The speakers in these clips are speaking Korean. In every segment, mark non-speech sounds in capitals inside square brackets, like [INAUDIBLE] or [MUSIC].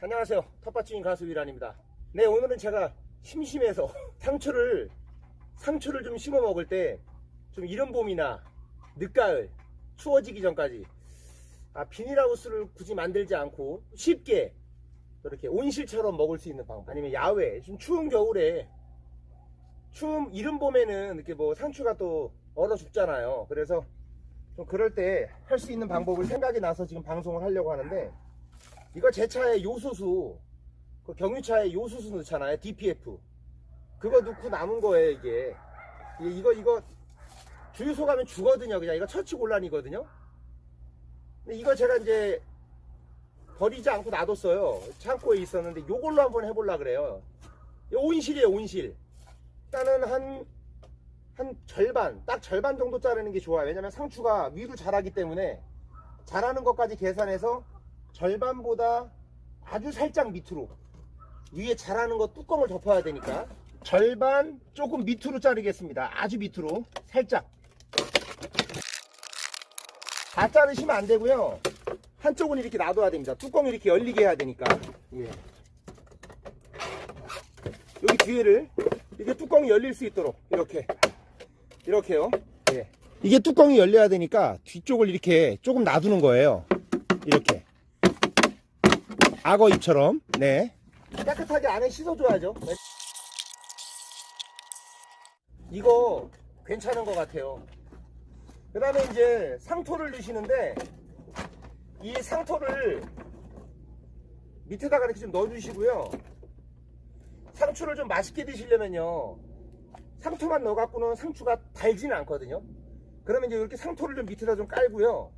안녕하세요. 텃밭주인 가수 위란입니다. 네, 오늘은 제가 심심해서 [LAUGHS] 상추를 상추를 좀 심어 먹을 때 좀 이른 봄이나 늦가을 추워지기 전까지 아, 비닐하우스를 굳이 만들지 않고 쉽게 이렇게 온실처럼 먹을 수 있는 방법 아니면 야외 좀 추운 겨울에 추운 이른 봄에는 이렇게 뭐 상추가 또 얼어 죽잖아요. 그래서 좀 그럴 때 할 수 있는 방법을 생각이 나서 지금 방송을 하려고 하는데 이거 제 차에 요소수 그 경유차에 요소수 넣잖아요 DPF 그거 넣고 남은 거예요 이게. 이거 이거 주유소 가면 주거든요 그냥. 이거 처치 곤란이거든요. 근데 이거 제가 이제 버리지 않고 놔뒀어요. 창고에 있었는데 요걸로 한번 해볼라 그래요. 온실이에요 온실. 일단은 한, 한 절반 딱 절반 정도 자르는 게 좋아요. 왜냐면 상추가 위로 자라기 때문에 자라는 것까지 계산해서 절반보다 아주 살짝 밑으로. 위에 자라는 거 뚜껑을 덮어야 되니까. 절반 조금 밑으로 자르겠습니다. 아주 밑으로. 살짝. 다 자르시면 안 되고요. 한쪽은 이렇게 놔둬야 됩니다. 뚜껑을 이렇게 열리게 해야 되니까. 예. 여기 뒤에를 이게 뚜껑이 열릴 수 있도록 이렇게. 이렇게요. 예. 이게 뚜껑이 열려야 되니까 뒤쪽을 이렇게 조금 놔두는 거예요. 이렇게 악어 입처럼. 네. 깨끗하게 안에 씻어줘야죠. 네. 이거 괜찮은 것 같아요. 그 다음에 이제 상토를 넣으시는데 이 상토를 밑에다가 이렇게 좀 넣어주시고요. 상추를 좀 맛있게 드시려면요. 상토만 넣어갖고는 상추가 달지는 않거든요. 그러면 이제 이렇게 상토를 좀 밑에다 좀 깔고요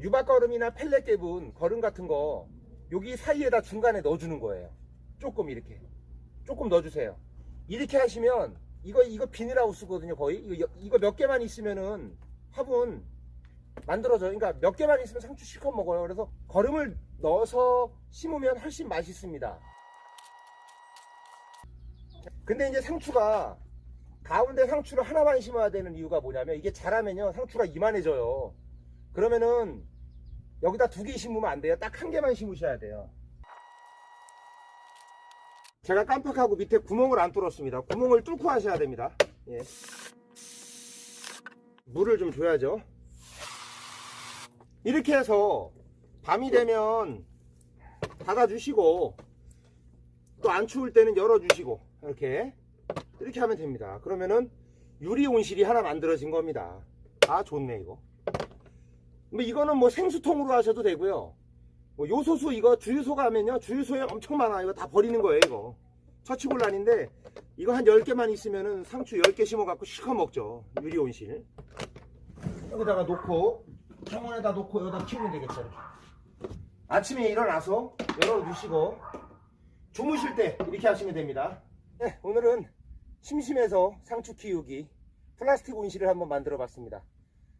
유박거름이나 펠렛개분 거름 같은 거 여기 사이에다 중간에 넣어주는 거예요. 조금 이렇게. 조금 넣어주세요. 이렇게 하시면 이거 이거 비닐하우스거든요 거의. 이거, 이거 몇 개만 있으면은 화분 만들어져 그러니까 몇 개만 있으면 상추 실컷 먹어요. 그래서 거름을 넣어서 심으면 훨씬 맛있습니다. 근데 이제 상추가 가운데 상추를 하나만 심어야 되는 이유가 뭐냐면 이게 자라면요 상추가 이만해져요 그러면은 여기다 두 개 심으면 안 돼요? 딱 한 개만 심으셔야 돼요. 제가 깜빡하고 밑에 구멍을 안 뚫었습니다. 구멍을 뚫고 하셔야 됩니다. 예. 물을 좀 줘야죠. 이렇게 해서 밤이 되면 닫아주시고 또 안 추울 때는 열어주시고 이렇게 이렇게 하면 됩니다. 그러면은 유리 온실이 하나 만들어진 겁니다. 아 좋네 이거 뭐 이거는 뭐 생수통으로 하셔도 되고요. 뭐 요소수 이거 주유소 가면요. 주유소에 엄청 많아 이거 다 버리는 거예요 이거. 처치곤란인데 이거 한 10개만 있으면은 상추 10개 심어 갖고 실컷 먹죠. 유리 온실. 여기다가 놓고 창문에다 놓고 여기다 키우면 되겠죠. 아침에 일어나서 열어 두시고 주무실 때 이렇게 하시면 됩니다. 네, 오늘은 심심해서 상추 키우기 플라스틱 온실을 한번 만들어 봤습니다